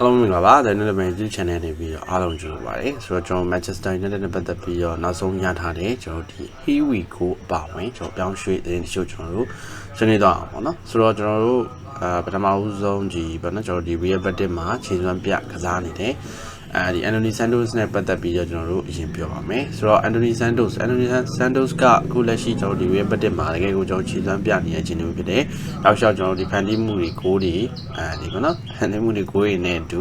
အားလုံးမင်္ဂလာပါ The Netherlands YouTube Channel နေပြီးတော့အားလုံးကြိုဆိုပါရစေဆိုတော့ကျွန်တော် Manchester United နဲ့ပတ်သက်ပြီးတော့နောက်ဆုံးရထားတဲ့ကျွန်တော်ဒီ Here we go အပါဝင်ကျွန်တော်ပြောင်းရွှေ့တဲ့တချို့ကျွန်တော်တို့ဆွေးနွေးတော့အောင်ပေါ့နော်ဆိုတော့ကျွန်တော်တို့အာပထမဦးဆုံးဒီဘာနော်ကျွန်တော်ဒီ Real Betis မှာခြေစွမ်းပြကစားနေတဲ့ အဲဒီ Anthony Santos နဲ့ပတ်သက်ပြီးတော့ကျွန်တော်တို့အရင်ပြောပါမယ်ဆိုတော့ Anthony Santos Anthony Santos ကအခုလက်ရှိကျွန်တော်ဒီ Real Betis မှာတကယ်ကိုကျွန်တော်ခြေစွမ်းပြနေတဲ့အခြေအနေမျိုးဖြစ်တယ်။နောက်လျှောက်ကျွန်တော်ဒီဖန်တီးမှုတွေဂိုးတွေအဲဒီပေါ့နော်ဖန်တီးမှုတွေဂိုးတွေနဲ့အတူ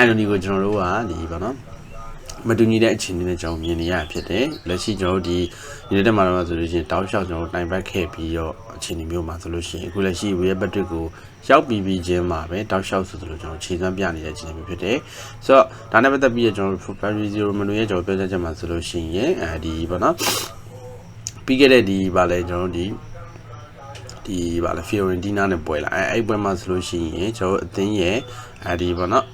Anthony ကိုကျွန်တော်တို့ကဒီပေါ့နော် မတူညီတဲ့အခြေအနေနဲ့ကျွန်တော်မြင်နေရဖြစ်တယ်။လက်ရှိကျွန်တော်တို့ဒီ United မှာတော့ဆိုလို့ရှိရင်တောက်လျှောက်ကျွန်တော်တို့တိုင်ပတ်ခဲ့ပြီးတော့အခြေအနေမျိုးမှာဆိုလို့ရှိရင်အခုလက်ရှိ Real Betis ကိုရောက်ပြီးပြီးချင်းမှာပဲတောက်လျှောက်ဆိုသလိုကျွန်တော်ခြေစွမ်းပြနေတဲ့အခြေအနေမျိုးဖြစ်တယ်။ဆိုတော့ဒါနဲ့ပတ်သက်ပြီးတော့ကျွန်တော်တို့ Fabrizio Romano ရဲ့ကျွန်တော်ပြောချက်ချက်မှာဆိုလို့ရှိရင်အဲဒီပေါ့နော်ပြီးခဲ့တဲ့ဒီဗာလဲကျွန်တော်တို့ဒီဒီဗာလဲ Fiorentina နဲ့ပွဲလာအဲအဲ့ပွဲမှာဆိုလို့ရှိရင်ကျွန်တော်အသင်းရဲ့အဲဒီပေါ့နော်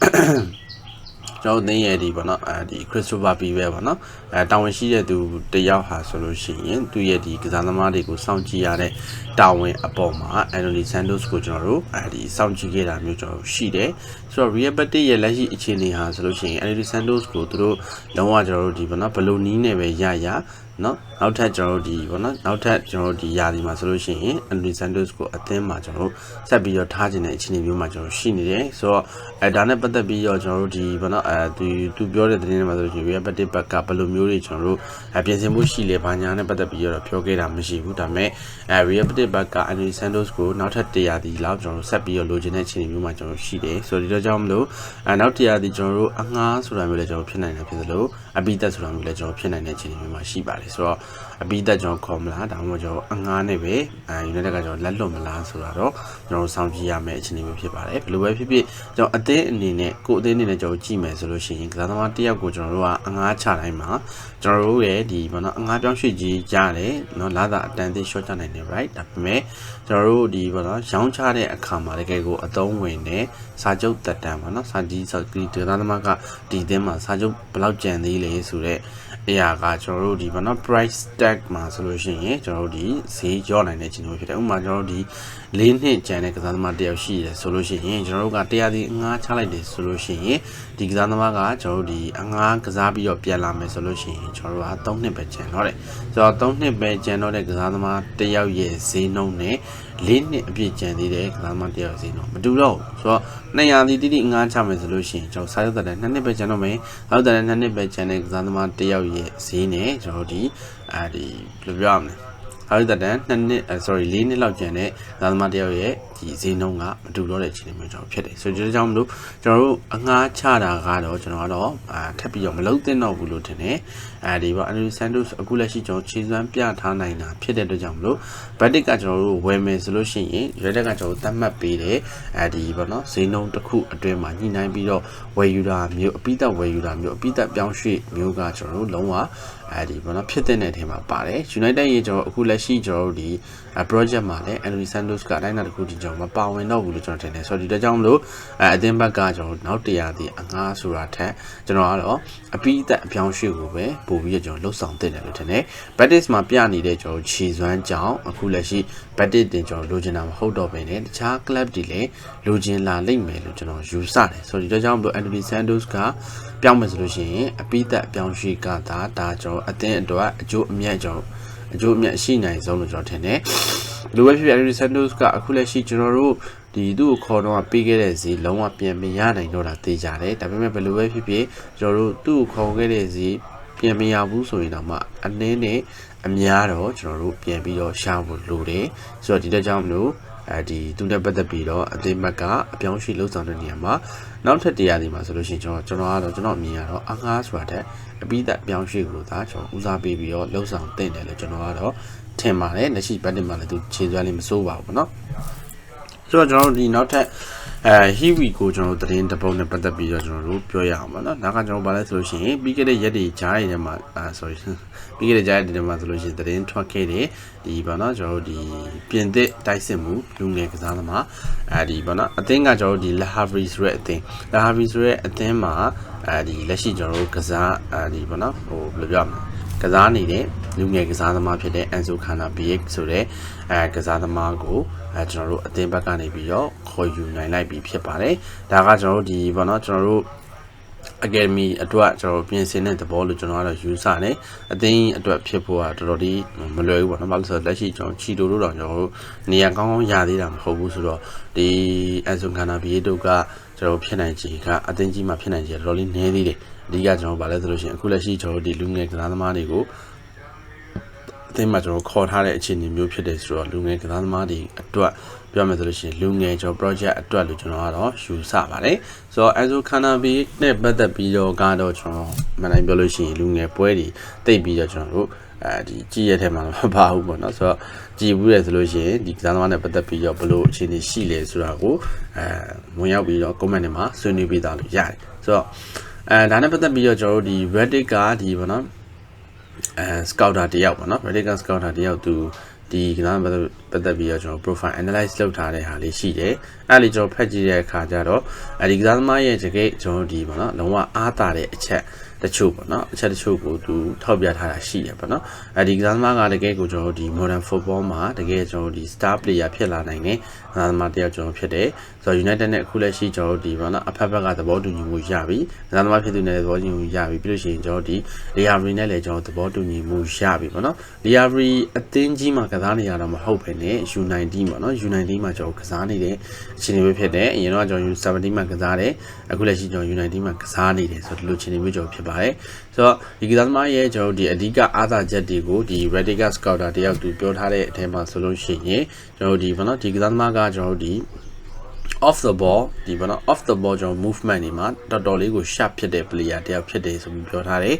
ကျွန်တော်သိရဒီပေါ့နော်အဲဒီခရစ်စတိုဖာပီပဲပေါ့နော်အဲတာဝန်ရှိတဲ့သူတယောက်ဟာဆိုလို့ရှိရင်သူ့ရဲ့ဒီကစားသမားတွေကိုစောင့်ကြည့်ရတဲ့တာဝန်အပေါ်မှာအန်တိုနီဆန်တိုစ်ကိုကျွန်တော်တို့အဲဒီစောင့်ကြည့်ခဲ့တာမျိုးကျွန်တော်ရှိတယ်ဆိုတော့ Real Betis ရဲ့လက်ရှိအခြေအနေဟာဆိုလို့ရှိရင်အန်တိုနီဆန်တိုစ်ကိုသူတို့လုံးဝကျွန်တော်တို့ဒီပေါ့နော်ဘလိုနီးနဲ့ပဲရရ နော်နောက်ထပ်ကျွန်တော်တို့ဒီပေါ့နော်နောက်ထပ်ကျွန်တော်တို့ဒီယာဒီမှာဆိုလို့ရှိရင်အန်တိုနီဆန်တိုစ်ကိုအသင်းမှာကျွန်တော်တို့ဆက်ပြီးတော့ထားခြင်းတဲ့အခြေအနေမျိုးမှာကျွန်တော်ရှိနေတယ်ဆိုတော့အဲဒါနဲ့ပတ်သက်ပြီးတော့ကျွန်တော်တို့ဒီပေါ့နော်အဲသူသူပြောတဲ့သတင်းတွေမှာဆိုလို့ရှိရင် Real Betis ဘက်ကဘယ်လိုမျိုးတွေကျွန်တော်တို့အပြင်ဆင်မှုရှိလဲဘာညာနဲ့ပတ်သက်ပြီးတော့ပြောခဲ့တာမရှိဘူးဒါပေမဲ့အဲ Real Betis ဘက်က Anthony Santos ကိုနောက်ထပ်100ဒီလောက်ကျွန်တော်တို့ဆက်ပြီးတော့လိုချင်တဲ့အခြေအနေမျိုးမှာကျွန်တော်ရှိတယ်ဆိုတော့ဒီတော့ကြောင့်မလို့အဲနောက်100ဒီကျွန်တော်တို့အငှားဆိုတာမျိုးလည်းကျွန်တော်ဖြစ်နိုင်တယ်ဖြစ်သလို အပိသက်ဆိုတာမျိုးလည်းကျွန်တော်ဖြစ်နိုင်တဲ့အခြေအနေမျိုးမှာရှိပါတယ်ဆိုတော့အပိသက်ကျွန်တော်ခေါ်မလားဒါမှမဟုတ်ကျွန်တော်အငှားနဲ့ပဲအဲ United ကကျွန်တော်လက်လွတ်မလားဆိုတာတော့ကျွန်တော်စောင့်ကြည့်ရမယ့်အခြေအနေမျိုးဖြစ်ပါတယ်ဘယ်လိုပဲဖြစ်ဖြစ်ကျွန်တော်အသင်းအနေနဲ့ကိုယ်အသင်းအနေနဲ့ကျွန်တော်ကြည့်မယ်ဆိုလို့ရှိရင်ကစားသမားတစ်ယောက်ကိုကျွန်တော်တို့ကအငှားချတိုင်းမှာကျွန်တော်တို့ရဲ့ဒီဘောနော်အငှားပြောင်းရွှေ့ကြီးရတယ်နော်လာတာအတန်သေး short ချနိုင်တယ် right ဒါပေမဲ့ကျွန်တော်တို့ဒီဘောနော်ရောင်းချတဲ့အခါမှာတကယ်ကိုအသုံးဝင်တဲ့စာချုပ်တက်တန်ဘောနော်စာကြီးစာကြီးဒေသသမားကဒီအသင်းမှာစာချုပ်ဘယ်လောက်ကျန်သေးလဲဆိုတော့အရာကကျွန်တော်တို့ဒီဘာနော် price tag မှာဆိုလို့ရှိရင်ကျွန်တော်တို့ဒီဈေးကြောနိုင်တဲ့ခြင်းမျိုးဖြစ်တယ်ဥပမာကျွန်တော်တို့ဒီ ၄နှစ်ကျန်တဲ့ကစားသမားတယောက်ရှိတယ်ဆိုလို့ရှိရင်ကျွန်တော်တို့ကတရားဒီအငှားချလိုက်တယ်ဆိုလို့ရှိရင်ဒီကစားသမားကကျွန်တော်တို့ဒီအငှားကစားပြီးတော့ပြန်လာမယ်ဆိုလို့ရှိရင်ကျွန်တော်တို့က၃နှစ်ပဲကျန်တော့တယ်ဆိုတော့၃နှစ်ပဲကျန်တော့တဲ့ကစားသမားတယောက်ရဲ့ဈေးနှုန်းနဲ့၄နှစ်အပြည့်ကျန်သေးတဲ့ကစားသမားတယောက်ဈေးနှုန်းမတူတော့ဘူးဆိုတော့200ဒီတိတိအငှားချမယ်ဆိုလို့ရှိရင်ကျွန်တော်စာရုပ်တဲ့2နှစ်ပဲကျန်တော့မယ်စာရုပ်တဲ့2နှစ်ပဲကျန်တဲ့ကစားသမားတယောက်ရဲ့ဈေးနဲ့ကျွန်တော်တို့ဒီအဲဒီဘယ်လိုပြောရမလဲ ဟာဒီတန်2နှစ် sorry 4နှစ်လောက်ကျန်တဲ့သာသမားတယောက်ရဲ့ဒီဈေးနှုန်းကမတူတော့တဲ့အခြေအနေမျိုးကျွန်တော်ဖြစ်တယ်ဆိုတော့ဒီကြောင့်မလို့ကျွန်တော်တို့အငှားချတာကတော့ကျွန်တော်ကတော့အာထပ်ပြီးတော့မလုံးသင့်တော့ဘူးလို့ထင်တယ်အဲဒီပေါ့အန်ဒရီဆန်တိုစ်အခုလက်ရှိကျွန်တော်ခြေစွမ်းပြထားနိုင်တာဖြစ်တဲ့အတွက်ကြောင့်မလို့ဘတ်တစ်ကကျွန်တော်တို့ဝယ်မယ်ဆိုလို့ရှိရင်ရွေးတက်ကကျွန်တော်သတ်မှတ်ပေးတယ်အဲဒီပေါ့နော်ဈေးနှုန်းတစ်ခုအတွင်းမှာညှိနှိုင်းပြီးတော့ဝယ်ယူတာမျိုးအပိသက်ဝယ်ယူတာမျိုးအပိသက်ပြောင်းရွှေ့မျိုးကကျွန်တော်တို့လုံးဝ အဲဒီပေါ့နော်ဖြစ်တဲ့အထဲမှာပါတယ် United ရေကျွန်တော်အခုလက်ရှိကျွန်တော်တို့ဒီ project မှာလည်း Anthony Santos ကအတိုင်းအတာတစ်ခုဒီကျွန်တော်မပါဝင်တော့ဘူးလို့ကျွန်တော်ထင်တယ်ဆိုတော့ဒီတကြောင်မလို့အဲအသင်းဘက်ကကျွန်တော်နောက်တရားဒီအငှားဆိုတာထက်ကျွန်တော်ကတော့အပိသက်အပြောင်းရွှေ့ကိုပဲပို့ပြီးတော့ကျွန်တော်လှုပ်ဆောင်တင်တယ်လို့ထင်တယ် Betis မှာပြနေတဲ့ကျွန်တော်ခြေစွမ်းကြောင်းအခုလက်ရှိ Betis တင်ကျွန်တော်လိုချင်တာမဟုတ်တော့ဘဲနဲ့တခြား club တွေလည်းလိုချင်လာလိမ့်မယ်လို့ကျွန်တော်ယူဆတယ်ဆိုတော့ဒီတကြောင်မလို့ Anthony Santos က ပြောင်းမယ်ဆိုလို့ရှိရင်အပိသက်အပြောင်းရွှေ့ကဒါဒါကျွန်တော်အသင်းအတွက်အကျိုးအမြတ်ကျွန်တော်အကျိုးအမြတ်ရှိနိုင်ဆုံးလို့ကျွန်တော်ထင်တယ်လိုပဲဖြစ်ဖြစ် Anthony Santos ကအခုလက်ရှိကျွန်တော်တို့ဒီသူ့ကိုခေါ်တော့ပေးခဲ့တဲ့ဈေးလုံးဝပြန်မရနိုင်တော့တာသိကြတယ်ဒါပေမဲ့ဘယ်လိုပဲဖြစ်ဖြစ်ကျွန်တော်တို့သူ့ကိုခေါ်ခဲ့တဲ့ဈေးပြန်မရဘူးဆိုရင်တော့မှအနည်းနဲ့အများတော့ကျွန်တော်တို့ပြန်ပြီးတော့ရှာဖို့လိုတယ်ဆိုတော့ဒီတက်ကြောင့်မလို့ အဲဒီသူနဲ့ပတ်သက်ပြီးတော့အသေးမတ်ကအပြောင်းရွှေ့လှုပ်ဆောင်တဲ့နေရာမှာနောက်ထပ်တရားတွေမှာဆိုလို့ရှိရင်ကျွန်တော်ကျွန်တော်ကတော့ကျွန်တော်အမြင်ကတော့အငှားဆိုတာတဲ့အပိသက်ပြောင်းရွှေ့ကိုသာကျွန်တော်ဦးစားပေးပြီးတော့လှုပ်ဆောင်တင်တယ်လို့ကျွန်တော်ကတော့ထင်ပါတယ်လက်ရှိဘတ်တင်မှာလည်းသူခြေစွမ်းလေးမစိုးပါဘူးပေါ့နော်ဆိုတော့ကျွန်တော်တို့ဒီနောက်ထပ် အဲ Hiwi ကိုကျွန်တော်တို့သတင်းတစ်ပုဒ်နဲ့ပတ်သက်ပြီးတော့ကျွန်တော်တို့ပြောရအောင်ပါနော်။နောက်ကကျွန်တော်ဗာလဲဆိုလို့ရှိရင်ပြီးခဲ့တဲ့ရက်တွေကြားရတဲ့မှာအာ sorry ပြီးခဲ့တဲ့ကြားရတဲ့မှာဆိုလို့ရှိရင်သတင်းထွက်ခဲ့တယ်ဒီဗာနော်ကျွန်တော်တို့ဒီပြင်သစ်တိုက်စစ်မှုလူငယ်ကစားသမားအဲဒီဗာနော်အသင်းကကျွန်တော်တို့ဒီ La Havre ဆိုတဲ့အသင်း La Havre ဆိုတဲ့အသင်းမှာအဲဒီလက်ရှိကျွန်တော်တို့ကစားအဲဒီဗာနော်ဟိုဘယ်လိုပြောမလဲကစားနေတဲ့ လူငယ်ကစားသမားဖြစ်တဲ့ Enzo Cannavaro ဆိုတဲ့အဲကစားသမားကိုအဲကျွန်တော်တို့အသင်းဘက်ကနေပြီးတော့ခေါ်ယူနိုင်လိုက်ပြီဖြစ်ပါတယ်ဒါကကျွန်တော်တို့ဒီဘောနော်ကျွန်တော်တို့ academy အတွက်ကျွန်တော်ပြင်ဆင်တဲ့သဘောလို့ကျွန်တော်ကတော့ယူဆတယ်အသိအတွက်ဖြစ်ဖို့ကတော်တော်လေးမလွယ်ဘူးပေါ့နော်ဘာလို့ဆိုတော့လက်ရှိကျွန်တော်ချီတိုတို့တော့ကျွန်တော်တို့နေရာကောင်းကောင်းရသေးတာမဟုတ်ဘူးဆိုတော့ဒီအန်ဆွန်ခန္ဓာဘီယေတို့ကကျွန်တော်ဖြစ်နိုင်ခြေကအသိကြီးမှာဖြစ်နိုင်ခြေတော်တော်လေးနည်းသေးတယ်အဓိကကျွန်တော်ဗာလဲဆိုလို့ရှိရင်အခုလက်ရှိကျွန်တော်တို့ဒီလူငယ်ကစားသမားတွေကို အသင်းမှာကျွန်တော်ခေါ်ထားတဲ့အခြေအနေမျိုးဖြစ်တယ်ဆိုတော့လူငယ်ကစားသမားတွေအတွက်ပြောမယ်ဆိုလို့ရှိရင်လူငယ်ကျွန်တော် project အတွက်လို့ကျွန်တော်ကတော့ယူဆပါတယ်ဆိုတော့ Enzo Cannavaro နဲ့ပတ်သက်ပြီးတော့ကတော့ကျွန်တော်မနိုင်ပြောလို့ရှိရင်လူငယ်ပွဲတွေတိတ်ပြီးတော့ကျွန်တော်တို့အဲဒီကြည့်ရတဲ့မှာမပါဘူးပေါ့နော်ဆိုတော့ကြည်ဘူးရဆိုလို့ရှိရင်ဒီကစားသမားနဲ့ပတ်သက်ပြီးတော့ဘလို့အခြေအနေရှိလဲဆိုတာကိုအဲဝင်ရောက်ပြီးတော့ comment တွေမှာဆွေးနွေးပေးသားလို့ရတယ်ဆိုတော့အဲဒါနဲ့ပတ်သက်ပြီးတော့ကျွန်တော်တို့ဒီ Reddit ကဒီပေါ့နော် အဲ scouter တယောက်ပေါ့နော် Reddit က scouter တယောက်သူဒီကစားပတ်သက်ပတ်သက်ပြီးတော့ကျွန်တော် profile analyze လုပ်ထားတဲ့ဟာလေးရှိတယ်အဲ့ဒီကျွန်တော်ဖတ်ကြည့်တဲ့အခါကျတော့အဲဒီကစားသမားရဲ့တကယ်ကျွန်တော်ဒီပေါ့နော်လုံးဝအားတာတဲ့အချက် တချို့ပေါ့နော်အချက်တချို့ကိုသူထောက်ပြထားတာရှိတယ်ပေါ့နော်အဲဒီကစားသမားကတကယ်ကိုကျွန်တော်ဒီ modern football မှာတကယ်ကျွန်တော်ဒီ star player ဖြစ်လာနိုင်တဲ့ကစားသမားတယောက်ကျွန်တော်ဖြစ်တယ်ဆိုတော့ United နဲ့အခုလက်ရှိကျွန်တော်ဒီပေါ့နော်အဖက်ဖက်ကသဘောတူညီမှုရပြီကစားသမားဖြစ်သူနဲ့သဘောတူညီမှုရပြီပြီးလို့ရှိရင်ကျွန်တော်ဒီ Liabri နဲ့လည်းကျွန်တော်သဘောတူညီမှုရပြီပေါ့နော် Liabri အသင်းကြီးမှာကစားနေရတော့မဟုတ်ဘဲနဲ့ U19 ပေါ့နော် U19 မှာကျွန်တော်ကစားနေတဲ့အခြေအနေပဲဖြစ်တယ်အရင်တော့ကျွန်တော် U17 မှာကစားတယ်အခုလက်ရှိကျွန်တော် U19 မှာကစားနေတယ်ဆိုတော့ဒီလိုအခြေအနေမျိုးကျွန်တော်ဖြစ်ပါတယ်ဆိုတော့ဒီကစားသမားရဲ့ကျွန်တော်ဒီအဓိကအားသာချက်တွေကိုဒီ Rediga Scouter တယောက်သူပြောထားတဲ့အထက်မှာဆိုလို့ရှိရင်ကျွန်တော်ဒီဘာနော်ဒီကစားသမားကကျွန်တော်ဒီ off the ball ဒီဘောနော် off the ball ကျွန်တော် movement တွေမှာတော်တော်လေးကို sharp ဖြစ်တဲ့ player တယောက်ဖြစ်တယ်ဆိုပြီးပြောထားတယ်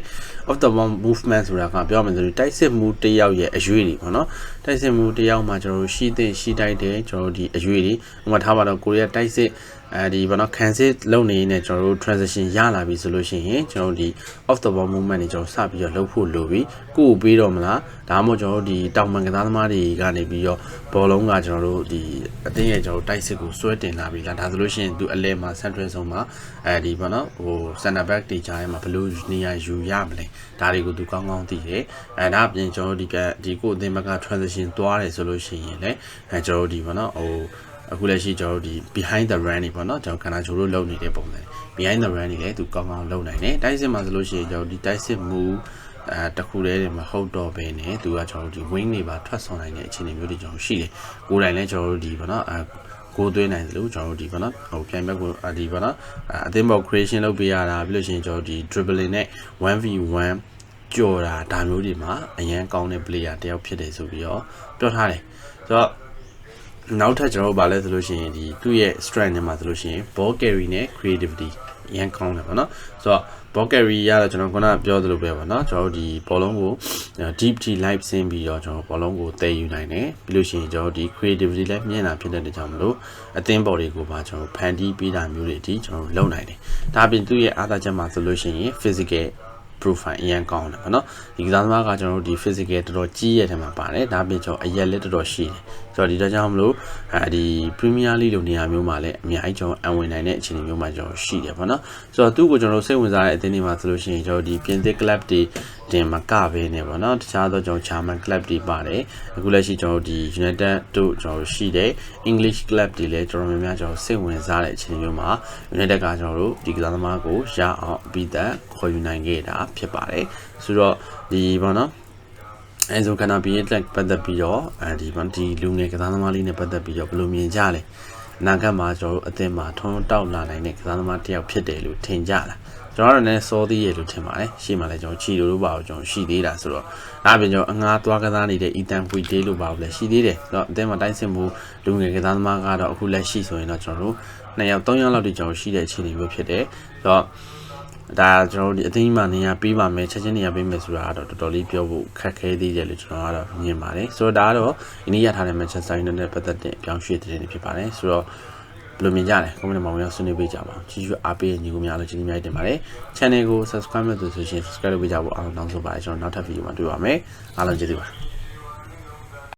off the ball movement ဆိုတာကပြောမယ်ဆိုရင်တိုက်စစ်မှုတယောက်ရဲ့အရွေးတွေပေါ့နော် တိုက်စစ်မှုတယောက်မှာကျွန်တော်တို့ရှိတဲ့ရှိတိုက်တယ်ကျွန်တော်တို့ဒီအရွေးတွေဥပမာထားပါတော့ကိုရီးယားတိုက်စစ်အဲဒီဘောနော်ခံစစ်လုပ်နေနေကျွန်တော်တို့ transition ရလာပြီဆိုလို့ရှိရင်ကျွန်တော်တို့ဒီ off the ball movement တွေကျွန်တော်စပြီးတော့လုပ်ဖို့လိုပြီကိုကိုပေးတော့မလားဒါမှမဟုတ်ကျွန်တော်တို့ဒီတောင်ပန်ကစားသမားတွေကနေပြီးတော့ဘောလုံးကကျွန်တော်တို့ဒီအတင်းရဲ့ကျွန်တော်တို့တိုက်စစ်ကိုစွဲတင်လာပြီလားဒါဆိုလို့ရှိရင်သူအလဲမှာ central zone မှာအဲဒီဘောနော်ဟို center back တီချာရဲ့မှာဘယ်လိုနေရာယူရမလဲဒါတွေကိုသူကောင်းကောင်းသိတယ်အဲဒါအပြင်ကျွန်တော်တို့ဒီကဒီကိုအတင်းဘက်က transition သွားတယ်ဆိုလို့ရှိရင်လည်းအဲကျွန်တော်တို့ဒီဘောနော်ဟိုအခုလက်ရှိကျွန်တော်တို့ဒီ behind the run တွေပေါ့နော်ကျွန်တော်ခန္ဓာချိုးလို့လုပ်နေတဲ့ပုံစံ behind the run တွေလည်းသူကောင်းကောင်းလုပ်နိုင်တယ်တိုက်စစ်မှာဆိုလို့ရှိရင်ကျွန်တော်ဒီတိုက်စစ်မူအဲတခုတည်းတွေမဟုတ်တော့ဘဲနဲ့သူကကျွန်တော်တို့ဒီ wing တွေပါထွက်ဆောင်နိုင်တဲ့အခြေအနေမျိုးတွေကျွန်တော်ရှိတယ်ကိုယ်တိုင်လည်းကျွန်တော်တို့ဒီပေါ့နော်အဲကိုသွင်းနိုင်တယ်လို့ကျွန်တော်တို့ဒီပေါ့နော်ဟိုပြိုင်ဘက်ကိုဒီပေါ့နော်အသင်းဘော creation လုပ်ပေးရတာပြီးလို့ရှိရင်ကျွန်တော်ဒီ dribbling နဲ့ 1v1 ကြော်တာဒါမျိုးတွေမှာအရန်ကောင်းတဲ့ player တယောက်ဖြစ်တယ်ဆိုပြီးတော့ပြောထားတယ်ဆိုတော့နောက်ထပ်ကျွန်တော်တို့ဗာလဲဆိုလို့ရှိရင်ဒီသူ့ရဲ့ strength နဲ့မှာဆိုလို့ရှိရင် ball carry နဲ့ creativity အရန်ကောင်းတယ်ပေါ့နော်ဆိုတော့ ball carry ရတော့ကျွန်တော်ခုနပြောသလိုပဲပေါ့နော်ကျွန်တော်တို့ဒီဘောလုံးကို deep t live ဆင်းပြီးတော့ကျွန်တော်ဘောလုံးကိုတည်ယူနိုင်တယ်ပြီးလို့ရှိရင်ကျွန်တော်ဒီ creativity လည်းမြင်တာဖြစ်တဲ့အတွက်ကြောင့်မလို့အသင်းဘော်တွေကိုပါကျွန်တော်ဖန်တီးပေးတာမျိုးတွေအထိကျွန်တော်လုပ်နိုင်တယ်ဒါအပြင်သူ့ရဲ့အားသာချက်မှာဆိုလို့ရှိရင် physical profile အရင်ကောင်းတယ်ပေါ့နော်ဒီကစားသမားကကျွန်တော်တို့ဒီ physical တော်တော်ကြီးရတဲ့မှာပါတယ်ဒါပြင်ကျွန်တော်အရက်လက်တော်တော်ရှိတယ် ဆိုတော့ဒီတော့ကြောင့်မလို့အဲဒီ Premier League လိုနေရာမျိုးမှာလည်းအများကြီးကျွန်တော်အဝင်နိုင်တဲ့အခြေအနေမျိုးမှာကျွန်တော်ရှိတယ်ပေါ့နော်ဆိုတော့သူ့ကိုကျွန်တော်စိတ်ဝင်စားတဲ့အသင်းတွေမှာဆိုလို့ရှိရင်ကျွန်တော်ဒီပြင်သစ် club တွေတင်မကပဲနေပေါ့နော်တခြားသောကျွန်တော် German club တွေပါတယ်အခုလက်ရှိကျွန်တော်ဒီ United တို့ကျွန်တော်ရှိတဲ့ English club တွေလည်းကျွန်တော်များများကျွန်တော်စိတ်ဝင်စားတဲ့အခြေအနေမျိုးမှာ United ကကျွန်တော်တို့ဒီကစားသမားကိုရအောင်ပြီးသက်ခေါ်ယူနိုင်ခဲ့တာဖြစ်ပါတယ်ဆိုတော့ဒီပေါ့နော် အဲဆိုကနာဘီရဲ့တက်ပတ်သက်ပြီးတော့အဲဒီဗန်ဒီလူငယ်ကစားသမားလေးနဲ့ပတ်သက်ပြီးတော့ဘယ်လိုမြင်ကြလဲအနာဂတ်မှာကျွန်တော်တို့အသင်းမှာထုံးတောက်လာနိုင်တဲ့ကစားသမားတစ်ယောက်ဖြစ်တယ်လို့ထင်ကြလားကျွန်တော်တို့လည်းစောသေးရလို့ထင်ပါတယ်ရှေ့မှာလည်းကျွန်တော်ချီလိုလိုပါအောင်ကျွန်တော်ရှိသေးတာဆိုတော့ဒါပြင်ကျွန်တော်အငားသွားကစားနေတဲ့ Ethan Puig လို့ပါဘူးလေရှိသေးတယ်ဆိုတော့အသင်းမှာတိုင်းစင်မှုလူငယ်ကစားသမားကတော့အခုလက်ရှိဆိုရင်တော့ကျွန်တော်တို့နှစ်ယောက်သုံးယောက်လောက်တိကျွန်တော်ရှိတဲ့အခြေအနေမျိုးဖြစ်တယ်ဆိုတော့ ဒါကျွန်တော်တို့ဒီအသိမှနေရပေးပါမယ်ချက်ချင်းနေရပေးမယ်ဆိုတာကတော့တော်တော်လေးပြောဖို့ခက်ခဲသေးတယ်လို့ကျွန်တော်ကတော့မြင်ပါတယ်ဆိုတော့ဒါကတော့အနည်းရထားတဲ့ Manchester United နဲ့ပတ်သက်တဲ့အပြောင်းရွှေ့တဲ့နေဖြစ်ပါတယ်ဆိုတော့ဘယ်လိုမြင်ကြလဲ comment မှာဝင်ရောက်ဆွေးနွေးပေးကြပါဦးကြီးကျူအားပေးညီကိုများလို့ကျေးဇူးများတင်ပါတယ် channel ကို subscribe လုပ်သူဆိုရှင် subscribe လုပ်ပေးကြဖို့အားလုံးတောင်းဆိုပါတယ်ကျွန်တော်နောက်ထပ်ဗီဒီယိုမှာတွေ့ပါမယ်အားလုံးကျေးဇူးပါ